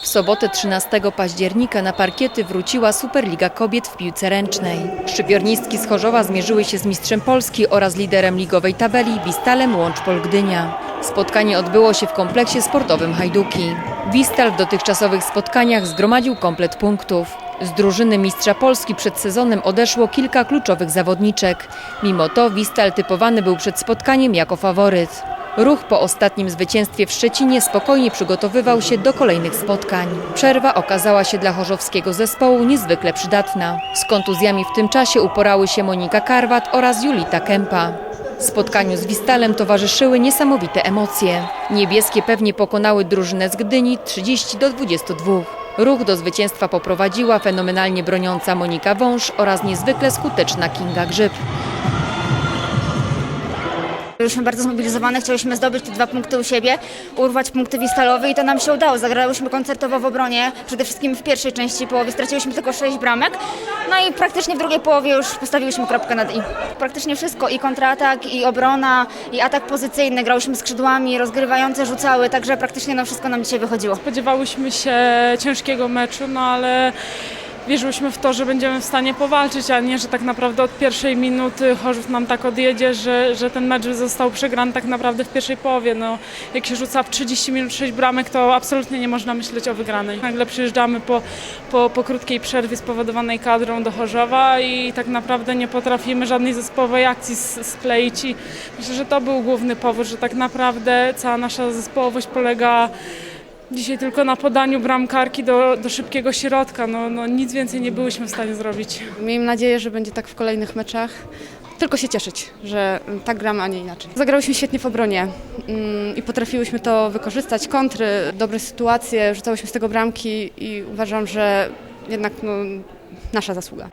W sobotę 13 października na parkiety wróciła Superliga Kobiet w piłce ręcznej. Szczypiornistki z Chorzowa zmierzyły się z mistrzem Polski oraz liderem ligowej tabeli Wistalem Łączpol Gdynia. Spotkanie odbyło się w kompleksie sportowym Hajduki. Wistal w dotychczasowych spotkaniach zgromadził komplet punktów. Z drużyny mistrza Polski przed sezonem odeszło kilka kluczowych zawodniczek. Mimo to Wistal typowany był przed spotkaniem jako faworyt. Ruch po ostatnim zwycięstwie w Szczecinie spokojnie przygotowywał się do kolejnych spotkań. Przerwa okazała się dla chorzowskiego zespołu niezwykle przydatna. Z kontuzjami w tym czasie uporały się Monika Karwat oraz Julita Kępa. Spotkaniu z Wistalem towarzyszyły niesamowite emocje. Niebieskie pewnie pokonały drużynę z Gdyni 30 do 22. Ruch do zwycięstwa poprowadziła fenomenalnie broniąca Monika Wąż oraz niezwykle skuteczna Kinga Grzyb. Byliśmy bardzo zmobilizowane, chcieliśmy zdobyć te dwa punkty u siebie, urwać punkty Wistalowe i to nam się udało. Zagrałyśmy koncertowo w obronie, przede wszystkim w pierwszej części połowy straciłyśmy tylko sześć bramek, no i praktycznie w drugiej połowie już postawiłyśmy kropkę nad i. Praktycznie wszystko, i kontratak, i obrona, i atak pozycyjny, grałyśmy skrzydłami, rozgrywające rzucały, także praktycznie no wszystko nam dzisiaj wychodziło. Spodziewałyśmy się ciężkiego meczu, no ale wierzyłyśmy w to, że będziemy w stanie powalczyć, a nie, że tak naprawdę od pierwszej minuty Chorzów nam tak odjedzie, że, że ten mecz został przegrany tak naprawdę w pierwszej połowie. No, jak się rzuca w 30 minut 6 bramek, to absolutnie nie można myśleć o wygranej. Nagle przyjeżdżamy po, po, po krótkiej przerwie spowodowanej kadrą do Chorzowa i tak naprawdę nie potrafimy żadnej zespołowej akcji skleić i myślę, że to był główny powód, że tak naprawdę cała nasza zespołowość polega Dzisiaj tylko na podaniu bramkarki do, do szybkiego środka. No, no, nic więcej nie byłyśmy w stanie zrobić. Miejmy nadzieję, że będzie tak w kolejnych meczach. Tylko się cieszyć, że tak gramy, a nie inaczej. Zagrałyśmy świetnie w obronie mm, i potrafiłyśmy to wykorzystać. Kontry, dobre sytuacje, rzucałyśmy z tego bramki i uważam, że jednak no, nasza zasługa.